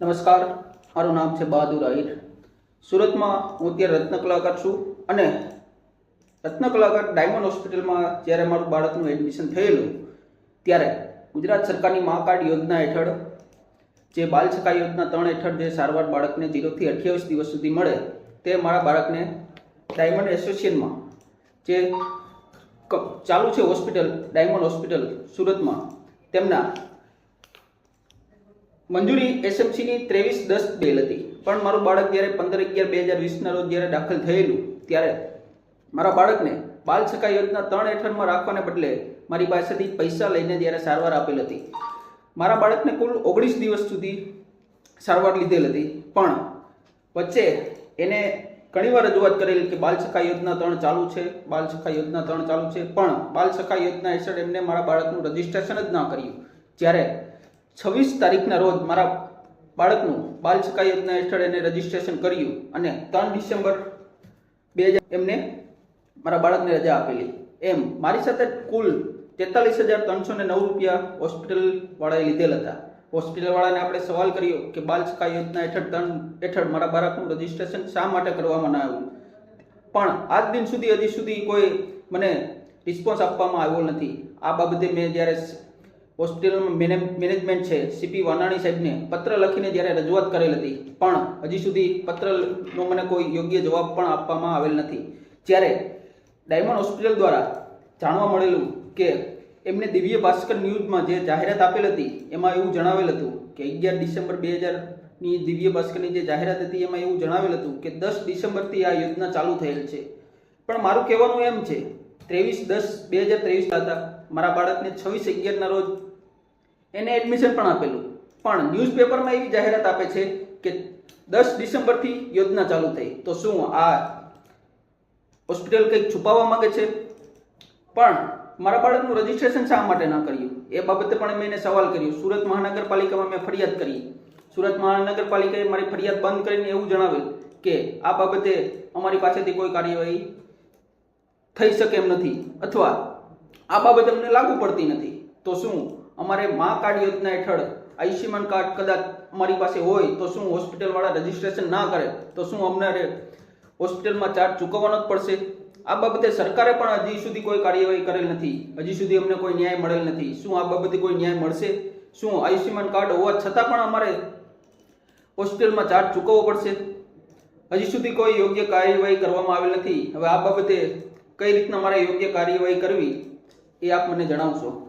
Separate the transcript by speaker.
Speaker 1: નમસ્કાર, મારું નામ છે બહાદુર આહિર. સુરતમાં હું અત્યારે રત્ન કલાકાર છું અને રત્ન કલાકાર ડાયમંડ હોસ્પિટલમાં જ્યારે મારું બાળકનું એડમિશન થયેલું, ત્યારે ગુજરાત સરકારની મા કાર્ડ યોજના હેઠળ, જે બાલ સખા યોજના ત્રણ હેઠળ જે સારવાર બાળકને જીરોથી અઠ્યાવીસ દિવસ સુધી મળે, તે મારા બાળકને ડાયમંડ એસોસિએશનમાં, જે ચાલુ છે હોસ્પિટલ, ડાયમંડ હોસ્પિટલ સુરતમાં, તેમના મંજૂરી એસએમસીની ત્રેવીસ દસ બેલ હતી. પણ મારું બાળક જ્યારે પંદર અગિયાર બે હજાર વીસના રોજ જ્યારે દાખલ થયેલું, ત્યારે મારા બાળકને બાલ સખા યોજના ત્રણ હેઠળમાં રાખવાને બદલે મારી પાસેથી પૈસા લઈને જ્યારે સારવાર આપેલ હતી. મારા બાળકને કુલ ઓગણીસ દિવસ સુધી સારવાર લીધેલ હતી. પણ વચ્ચે એને ઘણીવાર રજૂઆત કરેલી કે બાલ સખા યોજના ત્રણ ચાલુ છે, બાલ સખા યોજના ત્રણ ચાલુ છે. પણ બાલ સખા યોજના હેઠળ એમને મારા બાળકનું રજિસ્ટ્રેશન જ ના કર્યું. જ્યારે છવ્વીસ તારીખના રોજ મારા બાળકનું બાલ સખા યોજના હેઠળ એને રજીસ્ટ્રેશન કર્યું અને ત્રણ ડિસેમ્બર બે હજાર એમને મારા બાળકને રજા આપેલી. એમ મારી સાથે કુલ તેતાલીસ હજાર ત્રણસો ને નવ રૂપિયા હોસ્પિટલવાળાએ લીધેલ હતા. હોસ્પિટલવાળાને આપણે સવાલ કર્યો કે બાલ સખા યોજના હેઠળ ત્રણ હેઠળ મારા બાળકનું રજીસ્ટ્રેશન શા માટે કરવામાં ન આવ્યું? પણ આજ દિન સુધી, હજી સુધી કોઈ મને રિસ્પોન્સ આપવામાં આવ્યો નથી. આ બાબતે મેં જ્યારે હોસ્પિટલમાં મેને- મેનેજમેન્ટ છે. સીપી વાનાણી સાહેબને પત્ર લખીને જ્યારે રજૂઆત કરેલ હતી. પણ હજી સુધી પત્રનો મને કોઈ યોગ્ય જવાબ પણ આપવામાં આવેલ નથી. જ્યારે ડાયમંડ હોસ્પિટલ દ્વારા જાણવા મળેલું કે એમને દિવ્ય ભાસ્કર ન્યૂઝમાં જે જાહેરાત આપેલ હતી, એમાં એવું જણાવેલ હતું કે અગિયાર ડિસેમ્બર બે હજારની દિવ્ય ભાસ્કરની જે જાહેરાત હતી, એમાં એવું જણાવેલ હતું કે દસ ડિસેમ્બરથી આ યોજના ચાલુ થયેલ છે. પણ મારું કહેવાનું એમ છે, ત્રેવીસ દસ બે હજાર ત્રેવીસ હતા. મારા બાળકને છવ્વીસ અગિયારના રોજ એને એડમિશન પણ આપેલું. પણ ન્યૂઝપેપરમાં એવી જાહેરાત આપે છે કે દસ ડિસેમ્બરથી યોજના ચાલુ થઈ. તો શું આ હોસ્પિટલ કંઈક છુપાવવા માંગે છે? પણ મારા બાળકનું રજિસ્ટ્રેશન શા માટે ના કર્યું? એ બાબતે પણ મેં એને સવાલ કર્યો. સુરત મહાનગરપાલિકામાં મેં ફરિયાદ કરી. સુરત મહાનગરપાલિકાએ મારી ફરિયાદ બંધ કરીને એવું જણાવ્યું કે આ બાબતે અમારી પાસેથી કોઈ કાર્યવાહી થઈ શકે એમ નથી. અથવા આ બાબત અમને લાગુ પડતી નથી. તો શું? અમારે મા કાર્ડ યોજના હેઠળ આયુષ્યમાન કાર્ડ કદાચ અમારી પાસે હોય તો શું હોસ્પિટલવાળા રજીસ્ટ્રેશન ના કરે? તો શું અમને હોસ્પિટલમાં ચાર્જ ચૂકવવાનો જ પડશે? આ બાબતે સરકારે પણ હજી સુધી કોઈ કાર્યવાહી કરેલ નથી. હજી સુધી અમને કોઈ ન્યાય મળેલ નથી. શું આ બાબતે કોઈ ન્યાય મળશે? શું આયુષ્યમાન કાર્ડ હોવા છતાં પણ અમારે હોસ્પિટલમાં ચાર્જ ચૂકવવો પડશે? હજી સુધી કોઈ યોગ્ય કાર્યવાહી કરવામાં આવેલ નથી. હવે આ બાબતે કઈ રીતના મારે યોગ્ય કાર્યવાહી કરવી? એ આપ મને જણાવશો.